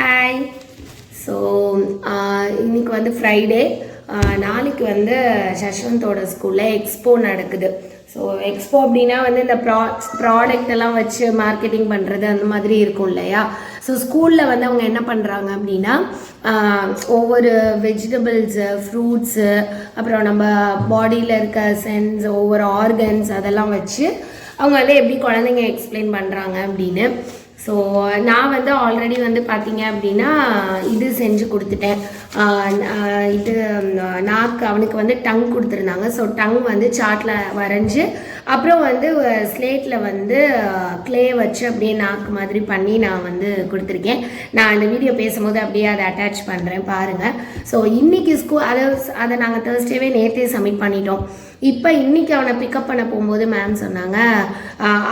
Hi so இன்னைக்கு வந்து Friday நாளைக்கு வந்து சஷ்வந்தோட ஸ்கூலில் எக்ஸ்போ நடக்குது. ஸோ எக்ஸ்போ அப்படின்னா வந்து இந்த ப்ரா ப்ராடக்ட் எல்லாம் வச்சு மார்க்கெட்டிங் பண்ணுறது அந்த மாதிரி இருக்கும் இல்லையா? ஸோ ஸ்கூலில் வந்து அவங்க என்ன பண்ணுறாங்க அப்படின்னா ஒவ்வொரு வெஜிடபிள்ஸு ஃப்ரூட்ஸு அப்புறம் நம்ம பாடியில் இருக்க சென்ஸ் ஒவ்வொரு ஆர்கன்ஸ் அதெல்லாம் வச்சு அவங்க வந்து எப்படி குழந்தைங்க எக்ஸ்பிளைன் பண்ணுறாங்க அப்படின்னு ஸோ நான் வந்து ஆல்ரெடி வந்து பார்த்தீங்க அப்படின்னா இது செஞ்சு கொடுத்துட்டேன். இது நாக்கு அவனுக்கு வந்து டங் கொடுத்துருந்தாங்க. ஸோ டங் வந்து சார்ட்டில் வரைஞ்சி அப்புறம் வந்து ஸ்லேட்டில் வந்து க்ளே வச்சு அப்படியே நாக்கு மாதிரி பண்ணி நான் வந்து கொடுத்துருக்கேன். நான் அந்த வீடியோ பேசும்போது அப்படியே அதை அட்டாச் பண்ணுறேன் பாருங்கள் ஸோ இன்றைக்கி ஸ்கூல் அதை அதை நாங்கள் தேர்ஸ்டேவே நேற்றே சப்மிட் பண்ணிட்டோம். இப்போ இன்னைக்கு அவனை பிக்கப் பண்ண போகும்போது மேம் சொன்னாங்க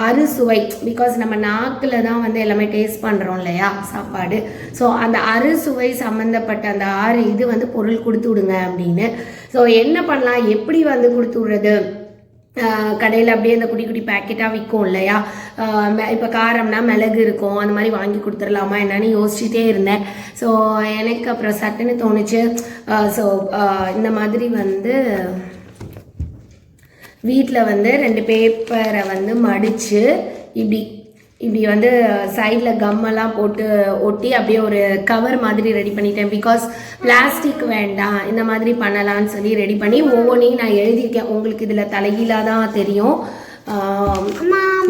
அறுசுவை பிகாஸ் நம்ம நாக்கில் தான் வந்து எல்லாமே டேஸ்ட் பண்ணுறோம் இல்லையா சாப்பாடு. ஸோ அந்த அறுசுவை சம்மந்தப்பட்ட அந்த ஆறு இது வந்து பொருள் கொடுத்து விடுங்க அப்படின்னு. ஸோ என்ன பண்ணலாம்? எப்படி வந்து கொடுத்து விடுறது? கடையில் அப்படியே அந்த குட்டி குட்டி பேக்கெட்டாக விற்கும் இல்லையா? இப்போ காரம்னா மிளகு இருக்கும் அந்த மாதிரி வாங்கி கொடுத்துடலாமா என்னன்னு யோசிச்சுட்டே இருந்தேன். ஸோ எனக்கு அப்புறம் சட்டுன்னு தோணுச்சு. ஸோ இந்த மாதிரி வந்து வீட்டில் வந்து ரெண்டு பேப்பரை வந்து மடித்து இப்படி இப்படி வந்து சைடில் கம்மெல்லாம் போட்டு ஒட்டி அப்படியே ஒரு கவர் மாதிரி ரெடி பண்ணிட்டேன். பிகாஸ் பிளாஸ்டிக் வேண்டாம் இந்த மாதிரி பண்ணலாம்னு சொல்லி ரெடி பண்ணி ஒவ்வொன்றையும் நான் எழுதியிருக்கேன். உங்களுக்கு இதில் தலைகீழாக தான் தெரியும்.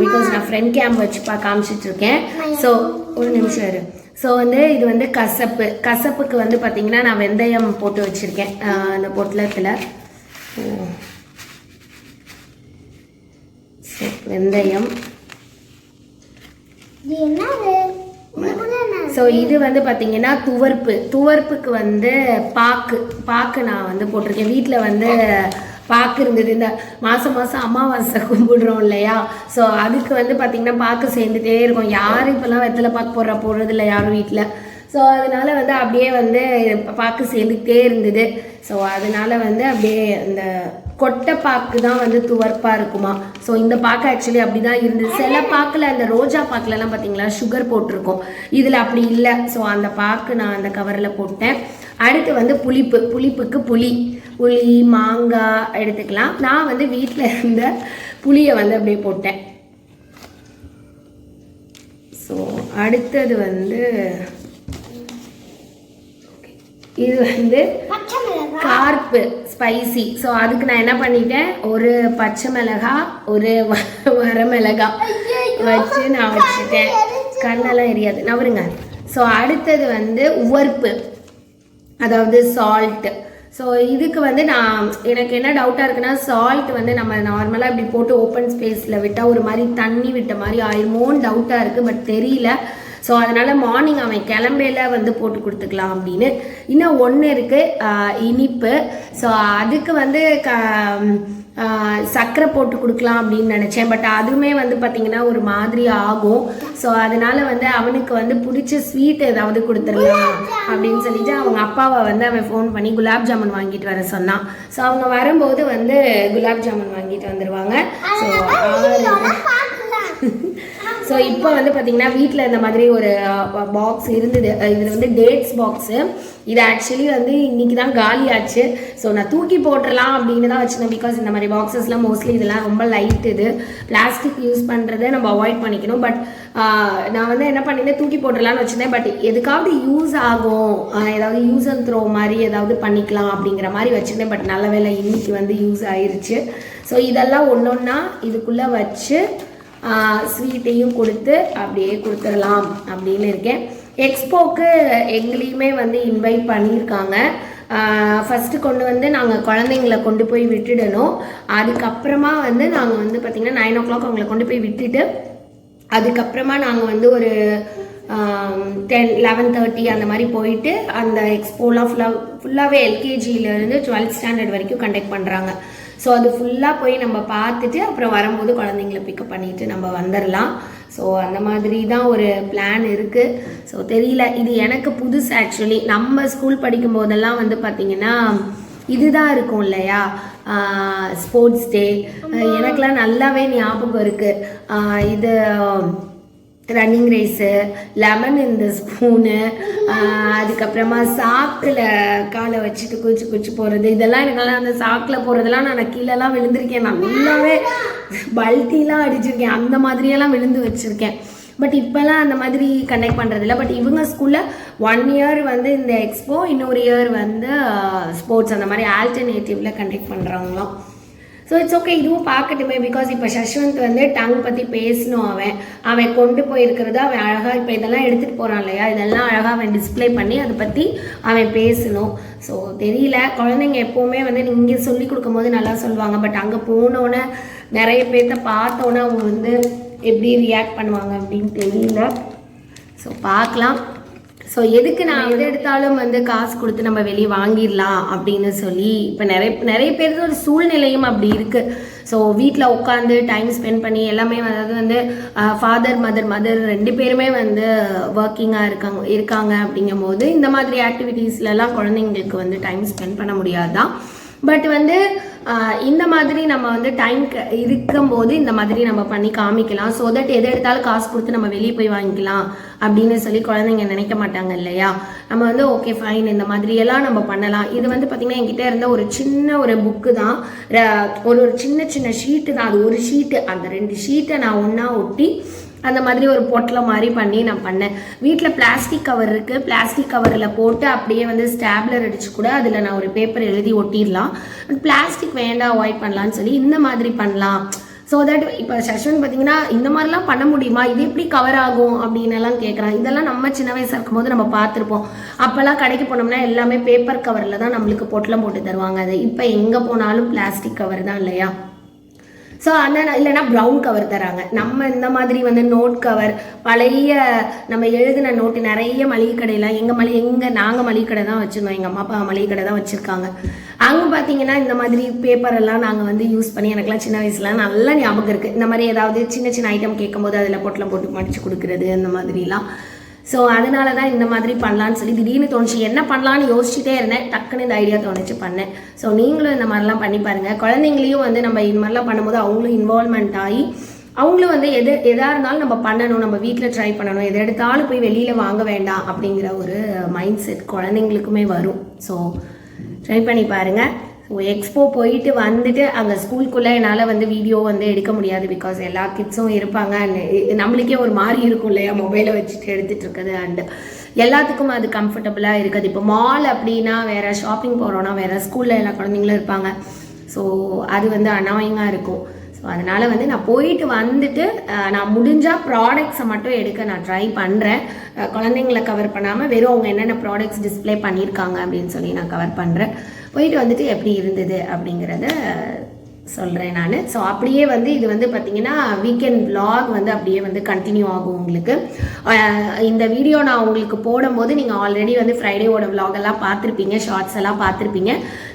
பிகாஸ் நான் ஃப்ரண்ட் கேம் வச்சு பா காமிச்சிட்டு இருக்கேன் ஸோ ஒரு நிமிஷம் இரு. ஸோ வந்து இது வந்து கசப்பு கசப்புக்கு வந்து பார்த்தீங்கன்னா நான் வெந்தயம் போட்டு வச்சுருக்கேன். அந்த பொட்டலத்தில். வெந்தயம். ஸோ இது வந்து பார்த்தீங்கன்னா துவர்ப்பு. துவர்ப்புக்கு வந்து பாக்கு. பாக்கு நான் வந்து போட்டிருக்கேன். வீட்டில் வந்து பாக்கு இருந்தது. இந்த மாதம் மாதம் அமாவாசை கும்பிடுறோம் இல்லையா? ஸோ அதுக்கு வந்து பார்த்தீங்கன்னா பாக்கு சேர்ந்துட்டே இருக்கும். யாரும் இப்போல்லாம் வெத்தலை பாக்கு போடுற போடுறது இல்லை யாரும் வீட்டில் ஸோ அதனால் வந்து அப்படியே வந்து பாக்கு சேர்ந்துக்கிட்டே இருந்தது. ஸோ அதனால் வந்து அப்படியே இந்த கொட்டை பாக்கு தான் வந்து துவர்ப்பாக இருக்குமா? ஸோ இந்த பாக்கு ஆக்சுவலி அப்படி தான் இருந்தது. சில பாக்கில் அந்த ரோஜா பாக்குலலாம் பார்த்தீங்களா சுகர் போட்டிருக்கோம். இதில் அப்படி இல்லை. ஸோ அந்த பாக்கு நான் அந்த கவரில் போட்டேன். அடுத்து வந்து புளிப்பு. புளிப்புக்கு புளி. புளி மாங்காய் எடுத்துக்கலாம். நான் வந்து வீட்டில் இருந்த புளியை வந்து அப்படியே போட்டேன். ஸோ அடுத்தது வந்து இது வந்து கார்ப்பு ஸ்பைசி ஸோ அதுக்கு நான் என்ன பண்ணிட்டேன்? ஒரு பச்சை மிளகா ஒரு வ- வரமிளகா வச்சு நான் வச்சுட்டேன். கண்ணெல்லாம் எரியாது. நவருங்க ஸோ அடுத்தது வந்து உவர்ப்பு அதாவது சால்ட் ஸோ இதுக்கு வந்து நான் எனக்கு என்ன டவுட்டாக இருக்குன்னா சால்ட் வந்து நம்ம நார்மலாக இப்படி போட்டு ஓப்பன் ஸ்பேஸில் விட்டால் ஒரு மாதிரி தண்ணி விட்ட மாதிரி ஆயிருமோன்னு டவுட்டாக இருக்குது பட் தெரியல. ஸோ அதனால் மார்னிங் அவன் கிளம்பையில வந்து போட்டு கொடுத்துக்கலாம் அப்படின்னு. இன்னும் ஒன்று இருக்குது இனிப்பு. ஸோ அதுக்கு வந்து க சர்க்கரை போட்டு கொடுக்கலாம் அப்படின்னு நினச்சேன். பட் அதுவுமே வந்து பார்த்திங்கன்னா ஒரு மாதிரி ஆகும். ஸோ அதனால வந்து அவனுக்கு வந்து பிடிச்ச ஸ்வீட் ஏதாவது கொடுத்துடலாம் அப்படின்னு சொல்லிட்டு அவங்க அப்பாவை வந்து அவன் ஃபோன் பண்ணி குலாப் ஜாமுன் வாங்கிட்டு வர சொன்னான். ஸோ அவங்க வரும்போது வந்து குலாப் ஜாமுன் வாங்கிட்டு வந்துடுவாங்க ஸோ ஸோ இப்போ வந்து பார்த்தீங்கன்னா வீட்டில் இந்த மாதிரி ஒரு பாக்ஸ் இருந்தது. இதில் வந்து டேட்ஸ் பாக்ஸு இது ஆக்சுவலி வந்து இன்னைக்கு தான் காலி ஆச்சு ஸோ நான் தூக்கி போட்டுடலாம் அப்படின்னு தான் வச்சுருந்தேன். பிகாஸ் இந்த மாதிரி பாக்ஸஸ்லாம் மோஸ்ட்லி இதெல்லாம் ரொம்ப லைட் இது. பிளாஸ்டிக் யூஸ் பண்ணுறதை நம்ம அவாய்ட் பண்ணிக்கணும். பட் நான் வந்து என்ன பண்ணியிருந்தேன் தூக்கி போட்டுடலாம்னு வச்சுருந்தேன். பட் எதுக்காவது யூஸ் ஆகும். ஏதாவது யூஸ் அண்ட் த்ரோ மாதிரி ஏதாவது பண்ணிக்கலாம் அப்படிங்கிற மாதிரி வச்சுருந்தேன். பட் நல்ல வேலை இன்னைக்கு வந்து யூஸ் ஆயிருச்சு. ஸோ இதெல்லாம் ஒன்று ஒன்றா இதுக்குள்ளே வச்சு ஸ்வீட்டையும் கொடுத்து அப்படியே கொடுத்துடலாம் அப்படின்னு இருக்கேன். எக்ஸ்போக்கு எங்களையுமே வந்து இன்வைட் பண்ணியிருக்காங்க. ஃபஸ்ட்டு கொண்டு வந்து நாங்கள் குழந்தைங்கள கொண்டு போய் விட்டுடணும். அதுக்கப்புறமா வந்து நாங்கள் வந்து பார்த்திங்கன்னா நைன் ஓ கிளாக் அவங்கள கொண்டு போய் விட்டுட்டு அதுக்கப்புறமா நாங்கள் வந்து ஒரு டென் லெவன் தேர்ட்டி அந்த மாதிரி போயிட்டு அந்த எக்ஸ்போலாம் ஃபுல்லாக ஃபுல்லாகவே எல்கேஜியிலேருந்து டுவெல்த் ஸ்டாண்டர்ட் வரைக்கும் கண்டக்ட் பண்ணுறாங்க ஸோ அது ஃபுல்லாக போய் நம்ம பார்த்துட்டு அப்புறம் வரும்போது குழந்தைங்கள பிக்கப் பண்ணிட்டு நம்ம வந்துடலாம் ஸோ அந்த மாதிரி தான் ஒரு பிளான் இருக்குது ஸோ தெரியல. இது எனக்கு புதுசு ஆக்சுவலி நம்ம ஸ்கூல் படிக்கும் போதெல்லாம் வந்து பார்த்திங்கன்னா இதுதான் இருக்கும் இல்லையா? ஸ்போர்ட்ஸ் டே எனக்கெல்லாம் நல்லாவே ஞாபகம் இருக்குது இது ரன்னிங் ரேஸு லெமன் இந்த ஸ்பூனு அதுக்கப்புறமா சாக்கில் காலை வச்சுட்டு குச்சி குச்சி போகிறது இதெல்லாம் எனக்கெல்லாம் அந்த சாக்கில் போகிறதெல்லாம் நான் கீழெல்லாம் விழுந்திருக்கேன். நல்லாவே பல்ட்டிலாம் அடிச்சிருக்கேன். அந்த மாதிரியெல்லாம் விழுந்து வச்சுருக்கேன். பட் இப்போல்லாம் அந்த மாதிரி கண்டக்ட் பண்ணுறதில்ல பட் இவங்க ஸ்கூலில் ஒன் இயர் வந்து இந்த எக்ஸ்போ இன்னொரு இயர் வந்து ஸ்போர்ட்ஸ் அந்த மாதிரி ஆல்டர்னேட்டிவில் கண்டக்ட் பண்ணுறவங்களாம் ஸோ இட்ஸ் ஓகே இதுவும் பார்க்கட்டுமே பிகாஸ் இப்போ சஷ்வந்த் வந்து டங் பற்றி பேசணும் அவன். அவன் கொண்டு போயிருக்கிறது அவன் அழகாக இப்போ இதெல்லாம் எடுத்துகிட்டு போகிறான் இல்லையா? இதெல்லாம் அழகாக அவன் டிஸ்ப்ளே பண்ணி அதை பற்றி அவன் பேசணும். ஸோ தெரியல. குழந்தைங்க எப்போவுமே வந்து இங்கே சொல்லி கொடுக்கும்போது நல்லா சொல்லுவாங்க. பட் அங்கே போனோன்னே நிறைய பேர்த்த பார்த்தோன்னே அவங்க வந்து எப்படி ரியாக்ட் பண்ணுவாங்க அப்படின்னு தெரியல. ஸோ பார்க்கலாம். ஸோ எதுக்கு நான் எது எடுத்தாலும் வந்து காசு கொடுத்து நம்ம வெளியே வாங்கிடலாம் அப்படின்னு சொல்லி இப்போ நிறைய நிறைய பேருக்கு ஒரு சூழ்நிலையும் அப்படி இருக்குது ஸோ வீட்டில் உட்காந்து டைம் ஸ்பெண்ட் பண்ணி எல்லாமே அதாவது வந்து ஃபாதர் மதர் மதர் ரெண்டு பேருமே வந்து ஒர்க்கிங்காக இருக்காங்க இருக்காங்க அப்படிங்கும் போது இந்த மாதிரி ஆக்டிவிட்டீஸ்லலாம் குழந்தைங்களுக்கு வந்து டைம் ஸ்பெண்ட் பண்ண முடியாதான் பட் வந்து இந்த மாதிரி நம்ம வந்து டைம் இருக்கும்போது இந்த மாதிரி நம்ம பண்ணி காமிக்கலாம். ஸோ தட் எது எடுத்தாலும் காசு கொடுத்து நம்ம வெளியே போய் வாங்கிக்கலாம் அப்படின்னு சொல்லி குழந்தைங்க நினைக்க மாட்டாங்க இல்லையா? நம்ம வந்து ஓகே ஃபைன் இந்த மாதிரி எல்லாம் நம்ம பண்ணலாம். இது வந்து பார்த்திங்கன்னா என்கிட்ட இருந்த ஒரு சின்ன ஒரு புக்கு தான். ர- ஒரு ஒரு சின்ன சின்ன ஷீட்டு தான். அது ஒரு ஷீட்டு அந்த ரெண்டு ஷீட்டை நான் ஒன்றா ஒட்டி அந்த மாதிரி ஒரு பொட்டில் மாதிரி பண்ணி நான் பண்ணேன். வீட்டில் பிளாஸ்டிக் கவர் இருக்குது பிளாஸ்டிக் கவரில் போட்டு அப்படியே வந்து ஸ்டாப்லர் அடிச்சு கூட அதில் நான் ஒரு பேப்பர் எழுதி ஒட்டிடலாம். பிளாஸ்டிக் வேண்டாம் அவாய்ட் பண்ணலான்னு சொல்லி இந்த மாதிரி பண்ணலாம். ஸோ தட் இப்போ சஷ்வன் பார்த்தீங்கன்னா இந்த மாதிரிலாம் பண்ண முடியுமா? இது எப்படி கவர் ஆகும் அப்படின்னு எல்லாம் கேட்குறான் இதெல்லாம் நம்ம சின்ன வயசாக இருக்கும்போது நம்ம பார்த்துருப்போம். அப்போல்லாம் கடைக்கு போனோம்னா எல்லாமே பேப்பர் கவரில் தான் நம்மளுக்கு பொட்டலம் போட்டு தருவாங்க. அது இப்போ எங்கே போனாலும் பிளாஸ்டிக் கவர் தான் இல்லையா? ஸோ அந்த இல்லைன்னா ப்ரௌன் கவர் தராங்க. நம்ம இந்த மாதிரி வந்து நோட் கவர் பழைய நம்ம எழுதின நோட்டு நிறைய மளிகை கடையில் எங்கள் மளிகை எங்கள் நாங்கள் மளிகை கடை தான் வச்சுருந்தோம். எங்கள் அம்மா அப்பா மளிகை கடை தான் வச்சுருக்காங்க. அங்கே பார்த்தீங்கன்னா இந்த மாதிரி பேப்பர் எல்லாம் நாங்கள் வந்து யூஸ் பண்ணி எனக்குலாம் சின்ன வயசுல நல்லா ஞாபகம் இருக்குது இந்த மாதிரி ஏதாவது சின்ன சின்ன ஐட்டம் கேட்கும்போது அதில் பொட்டலம் போட்டு மடிச்சு கொடுக்குறது அந்த மாதிரிலாம். ஸோ அதனால தான் இந்த மாதிரி பண்ணலான்னு சொல்லி திடீர்னு தோணுச்சு. என்ன பண்ணலான்னு யோசிச்சுட்டே இருந்தேன். டக்குன்னு இந்த ஐடியா தோணுச்சு பண்ணேன். ஸோ நீங்களும் இந்த மாதிரிலாம் பண்ணி பாருங்கள் குழந்தைங்களையும் வந்து நம்ம இந்த மாதிரிலாம் பண்ணும்போது அவங்களும் இன்வால்மெண்ட் ஆகி அவங்களும் வந்து எது எதாக இருந்தாலும் நம்ம பண்ணணும். நம்ம வீட்டில் ட்ரை பண்ணணும். எது எடுத்தாலும் போய் வெளியில் வாங்க வேண்டாம் அப்படிங்கிற ஒரு மைண்ட் செட் குழந்தைங்களுக்குமே வரும். ஸோ ட்ரை பண்ணி பாருங்கள் ஸோ எக்ஸ்போ போயிட்டு வந்துட்டு அங்கே ஸ்கூலுக்குள்ளே என்னால் வந்து வீடியோ வந்து எடுக்க முடியாது பிகாஸ் எல்லா கிட்ஸும் இருப்பாங்க. அண்ட் நம்மளுக்கே ஒரு மாதிரி இருக்கும் இல்லையா? மொபைலை வச்சுட்டு எடுத்துட்டு இருக்குது அண்டு எல்லாத்துக்கும் அது கம்ஃபர்டபுளாக இருக்குது. இப்போ மால் அப்படின்னா வேறு ஷாப்பிங் போகிறோன்னா வேறு ஸ்கூலில் எல்லா குழந்தைங்களும் இருப்பாங்க. ஸோ அது வந்து அனாயிங்காக இருக்கும். ஸோ அதனால் வந்து நான் போயிட்டு வந்துட்டு நான் முடிஞ்சால் ப்ராடக்ட்ஸை மட்டும் எடுக்க நான் ட்ரை பண்ணுறேன் குழந்தைங்கள கவர் பண்ணாமல் வெறும் அவங்க என்னென்ன ப்ராடக்ட்ஸ் டிஸ்ப்ளே பண்ணியிருக்காங்க அப்படின்னு சொல்லி நான் கவர் பண்ணுறேன் போயிட்டு வந்துட்டு எப்படி இருந்தது அப்படிங்கிறத சொல்கிறேன் நான். ஸோ அப்படியே வந்து இது வந்து பார்த்தீங்கன்னா வீக்கெண்ட் விலாக் வந்து அப்படியே வந்து கண்டினியூ ஆகும் உங்களுக்கு. இந்த வீடியோ நான் உங்களுக்கு போடும்போது நீங்கள் ஆல்ரெடி வந்து ஃப்ரைடேவோட விலாகெல்லாம் பார்த்துருப்பீங்க ஷார்ட்ஸ் எல்லாம் பார்த்துருப்பீங்க.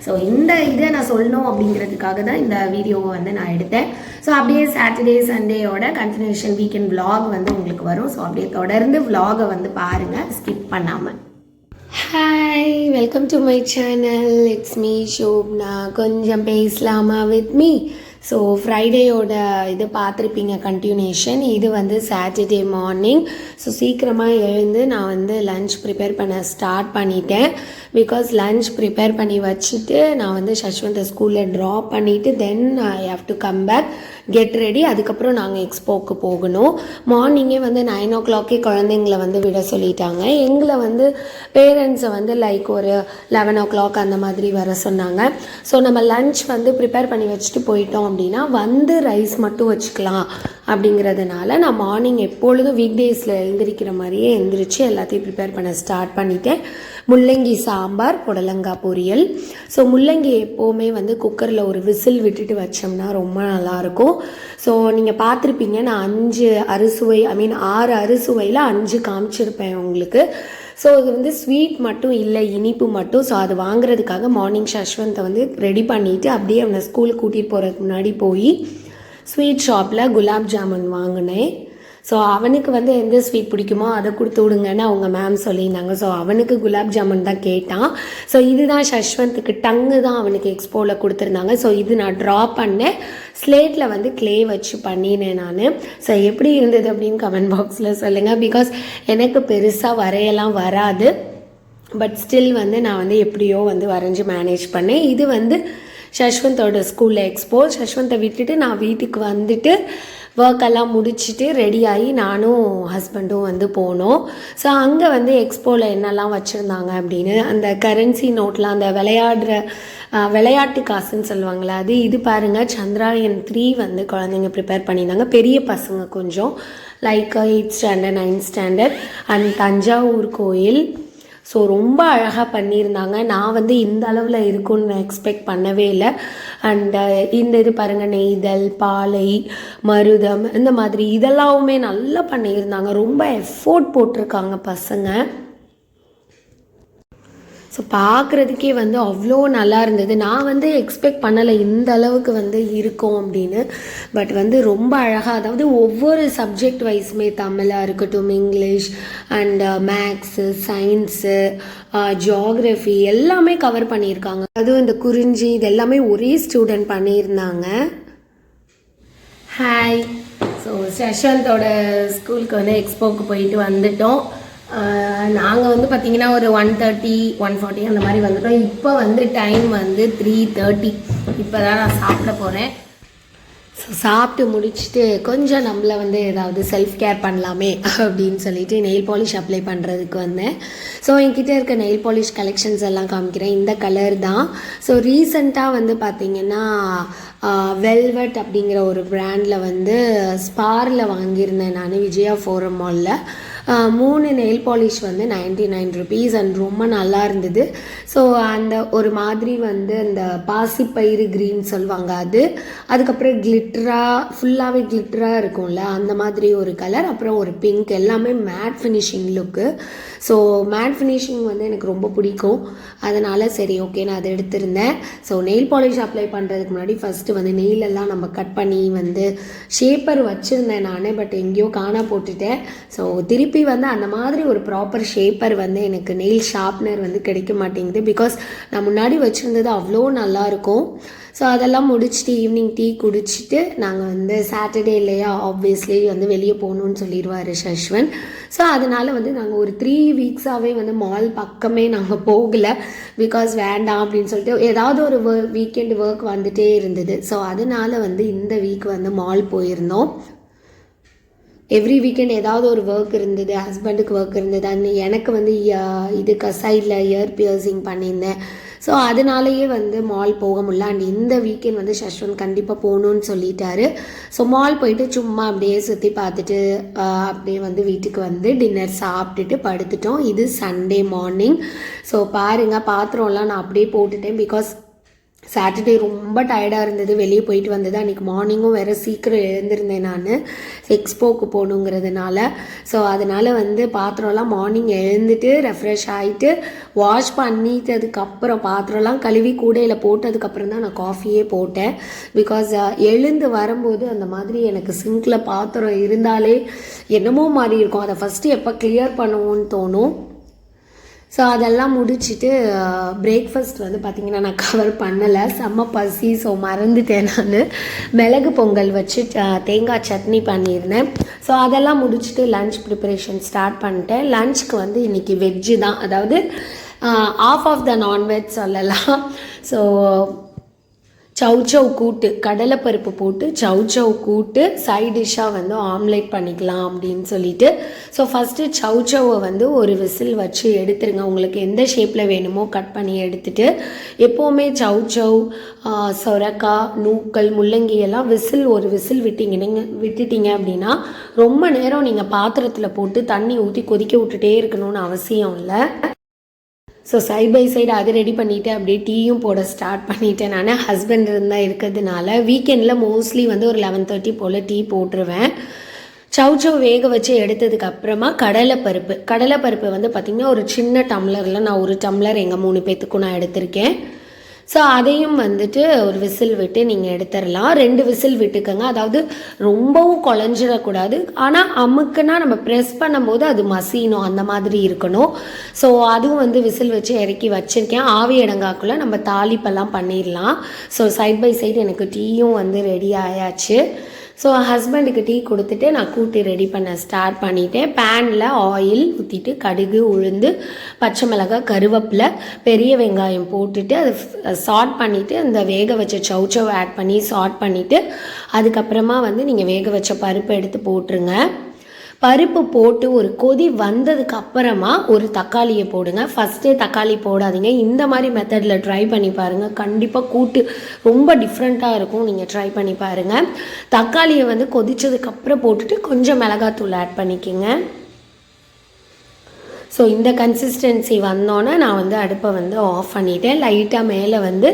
ஸோ இந்த இதை நான் சொல்லணும் அப்படிங்கிறதுக்காக தான் இந்த வீடியோவை வந்து நான் எடுத்தேன். ஸோ அப்படியே சாட்டர்டே சண்டேயோட கண்டினியூஷன் வீக்கெண்ட் விலாக் வந்து உங்களுக்கு வரும். ஸோ அப்படியே தொடர்ந்து விலாகை வந்து பாருங்கள் ஸ்கிப் பண்ணாமல் hi welcome to my channel it's me Shobna கொஞ்சம் பேசலாமா வித் மீ ஸோ ஃப்ரைடேயோட இது பார்த்துருப்பீங்க கண்டினியூஷன் இது வந்து சாட்டர்டே மார்னிங் ஸோ சீக்கிரமாக எழுந்து நான் வந்து லஞ்ச் ப்ரிப்பேர் பண்ண ஸ்டார்ட் பண்ணிட்டேன். பிகாஸ் லஞ்ச் ப்ரிப்பேர் பண்ணி வச்சுட்டு நான் வந்து சஷ்வந்தை ஸ்கூலில் ட்ராப் பண்ணிவிட்டு then I have to come back get ready அதுக்கப்புறம் நாங்கள் எக்ஸ்போக்கு போகணும். மார்னிங்கே வந்து நைன் ஓ கிளாக்கே குழந்தைங்கள வந்து விட சொல்லிட்டாங்க. எங்களை வந்து பேரண்ட்ஸை வந்து லைக் ஒரு லெவன் ஓ கிளாக் அந்த மாதிரி வர சொன்னாங்க. ஸோ நம்ம லஞ்ச் வந்து ப்ரிப்பேர் பண்ணி வச்சுட்டு போயிட்டோம் அப்படின்னா வந்து ரைஸ் மட்டும் வச்சுக்கலாம். அப்படிங்கிறதுனால நான் மார்னிங் எப்பொழுதும் வீக் டேஸில் எழுந்திரிக்கிற மாதிரியே எழுந்திரிச்சு எல்லாத்தையும் ப்ரிப்பேர் பண்ண ஸ்டார்ட் பண்ணிட்டேன். முள்ளங்கி சாம்பார் புடலங்காய் பொரியல். ஸோ முள்ளங்கி எப்போவுமே வந்து குக்கரில் ஒரு விசில் விட்டுட்டு வச்சோம்னா ரொம்ப நல்லாயிருக்கும். ஸோ நீங்கள் பார்த்துருப்பீங்க நான் அஞ்சு அறுசுவை ஐ மீன் ஆறு அறுசுவையில் அஞ்சு காமிச்சிருப்பேன் உங்களுக்கு. ஸோ இது வந்து ஸ்வீட் மட்டும் இல்லை இனிப்பு மட்டும். ஸோ அது வாங்குறதுக்காக மார்னிங் ஷஷ்வந்தை வந்து ரெடி பண்ணிவிட்டு அப்படியே அவனை ஸ்கூலுக்கு கூட்டிகிட்டு போகிறதுக்கு முன்னாடி போய் ஸ்வீட் ஷாப்பில் குலாப் ஜாமுன் வாங்கினேன். ஸோ அவனுக்கு வந்து எந்த ஸ்வீட் பிடிக்குமோ அதை கொடுத்து விடுங்கன்னு அவங்க மேம் சொல்லியிருந்தாங்க. ஸோ அவனுக்கு குலாப் ஜாமுன் தான் கேட்டான். ஸோ இதுதான் சஷ்வந்த்துக்கு டங்கு தான் அவனுக்கு எக்ஸ்போவில் கொடுத்துருந்தாங்க. ஸோ இது நான் ட்ரா பண்ணேன் ஸ்லேட்டில் வந்து க்ளே வச்சு பண்ணினேன் நான். ஸோ எப்படி இருந்தது அப்படின்னு கமெண்ட் பாக்ஸில் சொல்லுங்கள் பிகாஸ் எனக்கு பெருசாக வரையெல்லாம் வராது. பட் ஸ்டில் வந்து நான் வந்து எப்படியோ வந்து வரைஞ்சி மேனேஜ் பண்ணேன். இது வந்து சஷ்வந்தோட ஸ்கூலில் எக்ஸ்போ சஷ்வந்தை விட்டுட்டு நான் வீட்டுக்கு வந்துட்டு ஒர்க் எல்லாம் முடிச்சுட்டு ரெடி ஆகி நானும் ஹஸ்பண்டும் வந்து போனோம். ஸோ அங்கே வந்து எக்ஸ்போவில் என்னெல்லாம் வச்சுருந்தாங்க அப்படின்னு அந்த கரன்சி நோட்லாம் அந்த விளையாடுற விளையாட்டு காசுன்னு சொல்லுவாங்களே அது இது பாருங்கள் சந்திராயன் த்ரீ வந்து குழந்தைங்க ப்ரிப்பேர் பண்ணியிருந்தாங்க. பெரிய பசங்க கொஞ்சம் like eight standard ninth standard and Thanjavur கோயில் ஸோ ரொம்ப அழகாக பண்ணியிருந்தாங்க. நான் வந்து இந்த அளவில் இருக்கும்னு எக்ஸ்பெக்ட் பண்ணவே இல்லை. அண்டு uh, இந்த இது பாருங்கள் நெய்தல் பாலை மருதம் இந்த மாதிரி இதெல்லாமே நல்லா பண்ணியிருந்தாங்க. ரொம்ப எஃபோர்ட் போட்டிருக்காங்க பசங்க. ஸோ பார்க்குறதுக்கே வந்து அவ்வளோ நல்லா இருந்தது. நான் வந்து எக்ஸ்பெக்ட் பண்ணலை இந்த அளவுக்கு வந்து இருக்கும் அப்படின்னு. பட் வந்து ரொம்ப அழகாக அதாவது ஒவ்வொரு சப்ஜெக்ட் வைஸுமே தமிழாக இருக்கட்டும் English and maths science geography எல்லாமே கவர் பண்ணியிருக்காங்க. அதுவும் இந்த குறிஞ்சி இது எல்லாமே ஒரே ஸ்டூடெண்ட் பண்ணியிருந்தாங்க. ஹாய் ஸோ சஷந்தோட ஸ்கூலுக்கு வந்து எக்ஸ்போக்கு போயிட்டு வந்துட்டோம். Uh, நாங்கள் வந்து பார்த்தீங்கன்னா ஒரு ஒன் தேர்ட்டி ஒன் ஃபார்ட்டி அந்த மாதிரி வந்துட்டோம். இப்போ வந்து டைம் வந்து த்ரீ தேர்ட்டி இப்போ தான் நான் சாப்பிட போகிறேன் ஸோ சாப்பிட்டு முடிச்சுட்டு கொஞ்சம் நம்மளை வந்து ஏதாவது செல்ஃப் கேர் பண்ணலாமே அப்படின்னு சொல்லிட்டு நெயில் பாலிஷ் அப்ளை பண்ணுறதுக்கு வந்தேன். ஸோ என்கிட்ட இருக்க நெயில் பாலிஷ் கலெக்ஷன்ஸ் எல்லாம் காமிக்கிறேன். இந்த கலர் தான். ஸோ ரீசண்டாக வந்து பார்த்திங்கன்னா வெல்வெட் அப்படிங்கிற ஒரு ப்ராண்டில் வந்து ஸ்பாரில் வாங்கியிருந்தேன் நான் விஜயா ஃபோரம் மாலில் மூணு நெயில் பாலிஷ் வந்து நைன்டி நைன் ருபீஸ் அண்ட் ரொம்ப நல்லா இருந்தது. ஸோ அந்த ஒரு மாதிரி வந்து அந்த பாசிப்பயிறு க்ரீன் சொல்லுவாங்க அது. அதுக்கப்புறம் கிளிட்டராக ஃபுல்லாகவே கிளிட்டராக இருக்கும்ல அந்த மாதிரி ஒரு கலர் அப்புறம் ஒரு பிங்க் எல்லாமே matte finishing look so matte finishing வந்து எனக்கு ரொம்ப பிடிக்கும். அதனால் சரி ஓகே நான் அதை எடுத்திருந்தேன். ஸோ நெயில் பாலிஷ் அப்ளை பண்ணுறதுக்கு முன்னாடி ஃபஸ்ட்டு வந்து நெயிலெல்லாம் நம்ம கட் பண்ணி வந்து ஷேப்பர் வச்சுருந்தேன் நானே பட் எங்கேயோ காணா போட்டுட்டேன். ஸோ திருப்பி வந்து அந்த மாதிரி ஒரு ப்ராப்பர் ஷேப்பர் வந்து எனக்கு நெயில் ஷார்ப்னர் வந்து கிடைக்க மாட்டேங்குது. பிகாஸ் நான் முன்னாடி வச்சுருந்தது அவ்வளோ நல்லா இருக்கும். ஸோ அதெல்லாம் முடிச்சுட்டு ஈவினிங் டீ குடிச்சிட்டு நாங்கள் வந்து சாட்டர்டே இல்லையா ஆப்வியஸ்லி வந்து வெளியே போகணுன்னு சொல்லிடுவார் சஷ்வன் ஸோ அதனால வந்து நாங்கள் ஒரு த்ரீ வீக்ஸாகவே வந்து மால் பக்கமே நாங்கள் போகலை. பிகாஸ் வேண்டாம் அப்படின்னு சொல்லிட்டு ஏதாவது ஒரு வீக்கெண்ட் ஒர்க் வந்துகிட்டே இருந்தது. ஸோ அதனால வந்து இந்த வீக் வந்து மால் போயிருந்தோம். எவ்ரி வீக்கெண்ட் ஏதாவது ஒரு ஒர்க் இருந்தது ஹஸ்பண்டுக்கு ஒர்க் இருந்தது அண்ட் எனக்கு வந்து இது இதுக்கு சைடில் இயர் பியர்சிங் பண்ணியிருந்தேன். ஸோ அதனாலேயே வந்து மால் போக முடியல. அண்ட் இந்த வீக்கெண்ட் வந்து ஷஷ்வன் கண்டிப்பாக போகணுன்னு சொல்லிட்டாரு. ஸோ மால் போயிட்டு சும்மா அப்படியே சுற்றி பார்த்துட்டு அப்படியே வந்து வீட்டுக்கு வந்து டின்னர் சாப்பிட்டுட்டு படுத்துட்டோம். இது சண்டே மார்னிங் ஸோ பாருங்கள் பாத்திரம்லாம் நான் அப்படியே போட்டுட்டேன் பிகாஸ் சாட்டர்டே ரொம்ப டயர்டாக இருந்தது. வெளியே போயிட்டு வந்தது. அன்றைக்கி மார்னிங்கும் வேறு சீக்கிரம் எழுந்திருந்தேன் நான். எக்ஸ்போக்கு போகணுங்கிறதுனால. ஸோ அதனால் வந்து பாத்திரம்லாம் மார்னிங் எழுந்துட்டு ரெஃப்ரெஷ் ஆகிட்டு வாஷ் பண்ணிட்டதுக்கப்புறம் பாத்திரம்லாம் கழுவி கூடையில் போட்டதுக்கப்புறம் தான் நான் காஃபியே போட்டேன். பிகாஸ் uh, எழுந்து வரும்போது அந்த மாதிரி எனக்கு சிங்கில் பாத்திரம் இருந்தாலே என்னமோ மாதிரி இருக்கும். அதை ஃபஸ்ட்டு எப்போ கிளியர் பண்ணுவோன்னு தோணும். ஸோ அதெல்லாம் முடிச்சுட்டு பிரேக்ஃபாஸ்ட் வந்து பார்த்திங்கன்னா நான் கவர் பண்ணலை. செம்ம பசி ஸோ மறந்துட்டேன் நான். மிளகு பொங்கல் வச்சு தேங்காய் சட்னி பண்ணியிருந்தேன். ஸோ அதெல்லாம் முடிச்சுட்டு லன்ச் ப்ரிப்பரேஷன் ஸ்டார்ட் பண்ணிட்டேன். லஞ்சுக்கு வந்து இன்றைக்கி வெஜ்ஜு தான். அதாவது half half the non veg சொல்லலாம். ஸோ சௌச்சௌ கூட்டு கடலைப்பருப்பு போட்டு சௌச்சௌ கூட்டு சைட் டிஷ்ஷாக வந்து ஆம்லேட் பண்ணிக்கலாம் அப்படின்னு சொல்லிட்டு. ஸோ ஃபஸ்ட்டு சௌச்சௌவை வந்து ஒரு விசில் வச்சு எடுத்துருங்க. உங்களுக்கு எந்த ஷேப்பில் வேணுமோ கட் பண்ணி எடுத்துட்டு எப்போவுமே சௌச்சௌ சொரக்காய் நூக்கல் முள்ளங்கி எல்லாம் விசில் ஒரு விசில் விட்டிங்க விட்டுட்டீங்க அப்படின்னா ரொம்ப நேரம் நீங்கள் பாத்திரத்தில் போட்டு தண்ணி ஊற்றி கொதிக்க விட்டுட்டே இருக்கணும்னு அவசியம் இல்லை. ஸோ சைட் பை சைடு அது ரெடி பண்ணிவிட்டு அப்படியே டீயும் போட ஸ்டார்ட் பண்ணிட்டேன். நான் ஹஸ்பண்ட் இருந்தால் இருக்கிறதுனால வீக்கெண்டில் மோஸ்ட்லி வந்து ஒரு லெவன் தேர்ட்டி போல் டீ போட்டுருவேன். சவு சவு வேக வச்சு எடுத்ததுக்கு அப்புறமா கடலைப்பருப்பு கடலைப்பருப்பு வந்து பார்த்திங்கன்னா ஒரு சின்ன டம்ளரில் நான் ஒரு டம்ளர் எங்கள் மூணு பேத்துக்கும் நான் எடுத்திருக்கேன். ஸோ அதையும் வந்துட்டு ஒரு விசில் விட்டு நீங்கள் எடுத்துடலாம். ரெண்டு விசில் விட்டுக்கோங்க. அதாவது ரொம்பவும் குழஞ்சிடக்கூடாது. ஆனால் அமுக்குனா நம்ம ப்ரெஸ் பண்ணும்போது அது மசியணும். அந்த மாதிரி இருக்கணும். ஸோ அதுவும் வந்து விசில் வச்சு இறக்கி வச்சுருக்கேன். ஆவி இடங்காக்குள்ளே நம்ம தாளிப்பெல்லாம் பண்ணிடலாம். ஸோ சைட் பை சைடு எனக்கு டீயும் வந்து ரெடி ஆயாச்சு. ஸோ ஹஸ்பண்டுக்கு டீ கொடுத்துட்டு நான் கூட்டு ரெடி பண்ண ஸ்டார்ட் பண்ணிட்டேன். பேனில் ஆயில் ஊற்றிட்டு கடுகு உளுந்து பச்சை மிளகாய் கருவேப்பிலை பெரிய வெங்காயம் போட்டுட்டு அதை சாட் பண்ணிவிட்டு அந்த வேக வச்ச சவுச்சவ் ஆட் பண்ணி சாட் பண்ணிவிட்டு அதுக்கப்புறமா வந்து நீங்கள் வேக வச்ச பருப்பு எடுத்து போட்டுருங்க. பருப்பு போட்டு ஒரு கொதி வந்ததுக்கு அப்புறமா ஒரு தக்காளியை போடுங்க. ஃபஸ்ட்டே தக்காளி போடாதீங்க. இந்த மாதிரி மெத்தடில் ட்ரை பண்ணி பாருங்கள் கண்டிப்பாக கூட்டு ரொம்ப டிஃப்ரெண்ட்டாக இருக்கும். நீங்கள் ட்ரை பண்ணி பாருங்கள் தக்காளியை வந்து கொதித்ததுக்கப்புறம் போட்டுட்டு கொஞ்சம் மிளகாத்தூள் ஆட் பண்ணிக்கோங்க. ஸோ இந்த கன்சிஸ்டன்சி வந்தோன்னே நான் வந்து அடுப்பை வந்து ஆஃப் பண்ணிட்டேன். லைட்டாக மேலே வந்து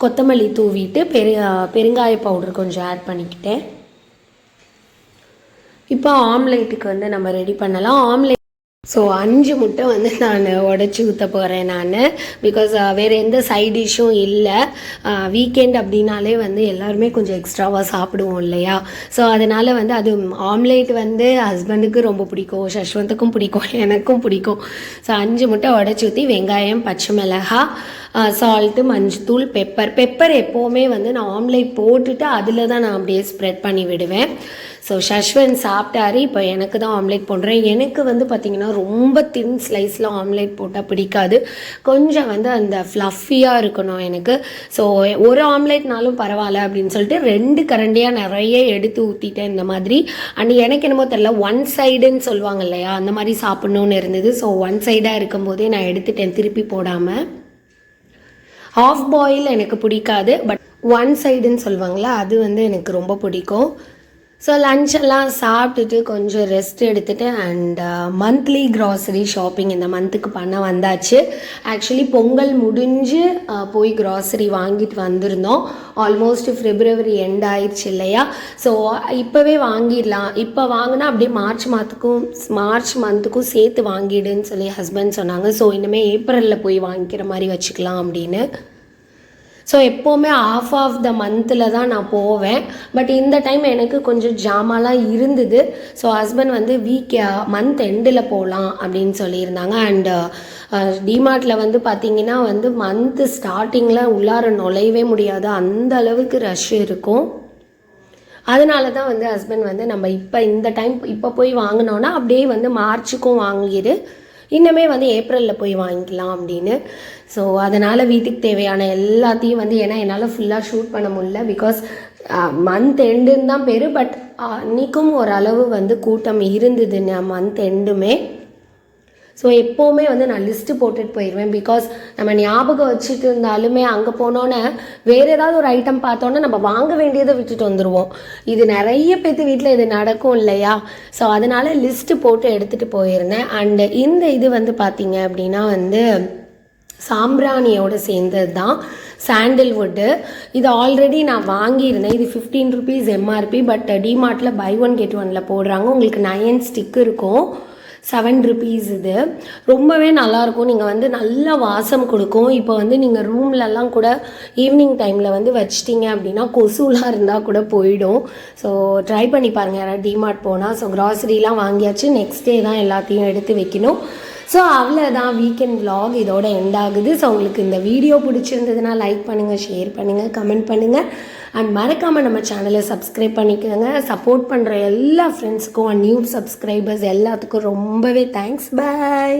கொத்தமல்லி தூவிட்டு பெரு பெருங்காய பவுடர் கொஞ்சம் ஆட் பண்ணிக்கிட்டேன். இப்போ ஆம்லேட்டுக்கு வந்து நம்ம ரெடி பண்ணலாம். ஆம்லேட் ஸோ அஞ்சு முட்டை வந்து நான் உடச்சி ஊற்ற போகிறேன் நான். பிகாஸ் uh, வேறு எந்த சைட் டிஷ்ஷும் இல்லை. வீக்கெண்ட் அப்படின்னாலே வந்து எல்லாருமே கொஞ்சம் எக்ஸ்ட்ராவாக சாப்பிடுவோம் இல்லையா? ஸோ அதனால் வந்து அது ஆம்லேட் வந்து ஹஸ்பண்டுக்கு ரொம்ப பிடிக்கும். சஷ்வந்துக்கும் பிடிக்கும். எனக்கும் பிடிக்கும். ஸோ அஞ்சு முட்டை உடச்சி ஊற்றி வெங்காயம் பச்சை மிளகாய் சால்ட்டு uh, மஞ்சத்தூள் பெப்பர் பெப்பர் எப்போவுமே வந்து நான் ஆம்லேட் போட்டுட்டு அதில் தான் நான் அப்படியே ஸ்ப்ரெட் பண்ணி விடுவேன். ஸோ ஷஷ்வன் சாப்பிட்டாரு. இப்போ எனக்கு தான் ஆம்லேட் போடுறேன். எனக்கு வந்து பார்த்திங்கன்னா ரொம்ப தின் ஸ்லைஸில் ஆம்லேட் போட்டால் பிடிக்காது. கொஞ்சம் வந்து அந்த ஃப்ளஃபியாக இருக்கணும் எனக்கு. ஸோ ஒரு ஆம்லேட்னாலும் பரவாயில்ல அப்படின்னு சொல்லிட்டு ரெண்டு கரண்டியாக நிறைய எடுத்து ஊற்றிட்டேன் இந்த மாதிரி. அண்ட் எனக்கு என்னமோ தெரில ஒன் சைடுன்னு சொல்லுவாங்க இல்லையா? அந்த மாதிரி சாப்பிட்ணுன்னு இருந்தது. ஸோ ஒன் சைடாக இருக்கும்போதே நான் எடுத்துட்டேன் திருப்பி போடாமல் ஆஃப் பாயில் எனக்கு பிடிக்காது பட் ஒன் சைடுன்னு சொல்லுவாங்களா அது வந்து எனக்கு ரொம்ப பிடிக்கும். ஸோ லஞ்ச் எல்லாம் சாப்பிட்டுட்டு கொஞ்சம் ரெஸ்ட் எடுத்துட்டு அண்ட் மந்த்லி க்ராசரி ஷாப்பிங் இந்த மந்த்துக்கு பண்ண வந்தாச்சு. ஆக்சுவலி பொங்கல் முடிஞ்சு uh, போய் க்ராசரி வாங்கிட்டு வந்திருந்தோம். ஆல்மோஸ்ட் ஃபிப்ரவரி எண்ட் ஆயிடுச்சு இல்லையா? ஸோ இப்போவே வாங்கிடலாம். இப்போ வாங்கினா அப்படியே மார்ச் மாதத்துக்கும் மார்ச் மந்த்துக்கும் சேர்த்து வாங்கிடுன்னு சொல்லி ஹஸ்பண்ட் சொன்னாங்க. ஸோ இனிமேல் ஏப்ரலில் போய் வாங்கிக்கிற மாதிரி வச்சுக்கலாம் அப்படின்னு. ஸோ எப்போவுமே ஆஃப் ஆஃப் த மந்தில் தான் நான் போவேன். பட் இந்த டைம் எனக்கு கொஞ்சம் ஜாமாலாம் இருந்தது. ஸோ ஹஸ்பண்ட் வந்து வீக் மந்த் எண்டில் போகலாம் அப்படின்னு சொல்லியிருந்தாங்க. அண்டு டிமார்ட்டில் uh, வந்து பார்த்தீங்கன்னா வந்து மந்த்து ஸ்டார்டிங்கில் உள்ளார நுழையவே முடியாது. அந்த அளவுக்கு ரஷ் இருக்கும். அதனால தான் வந்து ஹஸ்பண்ட் வந்து நம்ம இப்போ இந்த டைம் இப்போ போய் வாங்கினோன்னா அப்படியே வந்து மார்ச்சுக்கும் வாங்கிடு. இன்னுமே வந்து ஏப்ரலில் போய் வாங்கிக்கலாம் அப்படின்னு. ஸோ அதனால் வீட்டுக்கு தேவையான எல்லாத்தையும் வந்து ஏன்னா என்னால் ஃபுல்லாக ஷூட் பண்ண முடியல. பிகாஸ் மந்த் எண்டுன்னு தான் பேர் பட் அன்றைக்கும் ஓரளவு வந்து கூட்டம் இருந்தது. மந்த் எண்டுமே ஸோ எப்போவுமே வந்து நான் லிஸ்ட்டு போட்டுட்டு போயிடுவேன் பிகாஸ் நம்ம ஞாபகம் வச்சுட்டு இருந்தாலுமே அங்கே போனோன்னே வேறு ஏதாவது ஒரு ஐட்டம் பார்த்தோன்னே நம்ம வாங்க வேண்டியதை விட்டுட்டு வந்துடுவோம் இது நிறைய பேர்த்து வீட்டில் இது நடக்கும் இல்லையா? ஸோ அதனால் லிஸ்ட்டு போட்டு எடுத்துகிட்டு போயிருந்தேன். அண்டு இந்த இது வந்து பார்த்தீங்க அப்படின்னா வந்து சாம்பிராணியோடு சேர்ந்தது தான் சாண்டில்வுட்டு இது ஆல்ரெடி நான் வாங்கியிருந்தேன். இது ஃபிஃப்டீன் ருபீஸ் எம்ஆர்பி பட் டிமார்ட்டில் பை ஒன் கெட் ஒனில் போடுறாங்க. உங்களுக்கு நயன் ஸ்டிக் இருக்கும். செவன் ருபீஸ் இது. ரொம்பவே நல்லாயிருக்கும். நீங்கள் வந்து நல்ல வாசம் கொடுக்கும். இப்போ வந்து நீங்கள் ரூம்லலாம் கூட ஈவினிங் டைமில் வந்து வச்சிட்டிங்க அப்படின்னா கொசுலாம் இருந்தால் கூட போயிடும். ஸோ ட்ரை பண்ணி பாருங்கள் யாராவது டிமார்ட் போனால் ஸோ க்ராசரிலாம் வாங்கியாச்சு. நெக்ஸ்ட் டே தான் எல்லாத்தையும் எடுத்து வைக்கணும். ஸோ அவ்வளோதான் வீக்கெண்ட் விலாக் இதோட எண்ட் ஆகுது. ஸோ உங்களுக்கு இந்த வீடியோ பிடிச்சிருந்ததுன்னா லைக் பண்ணுங்கள் ஷேர் பண்ணுங்கள் கமெண்ட் பண்ணுங்கள் அண்ட் மறக்காமல் நம்ம சேனலை சப்ஸ்கிரைப் பண்ணிக்கோங்க. சப்போர்ட் பண்ணுற எல்லா ஃப்ரெண்ட்ஸுக்கும் அண்ட் நியூ சப்ஸ்கிரைபர்ஸ் எல்லாத்துக்கும் ரொம்பவே தேங்க்ஸ் பை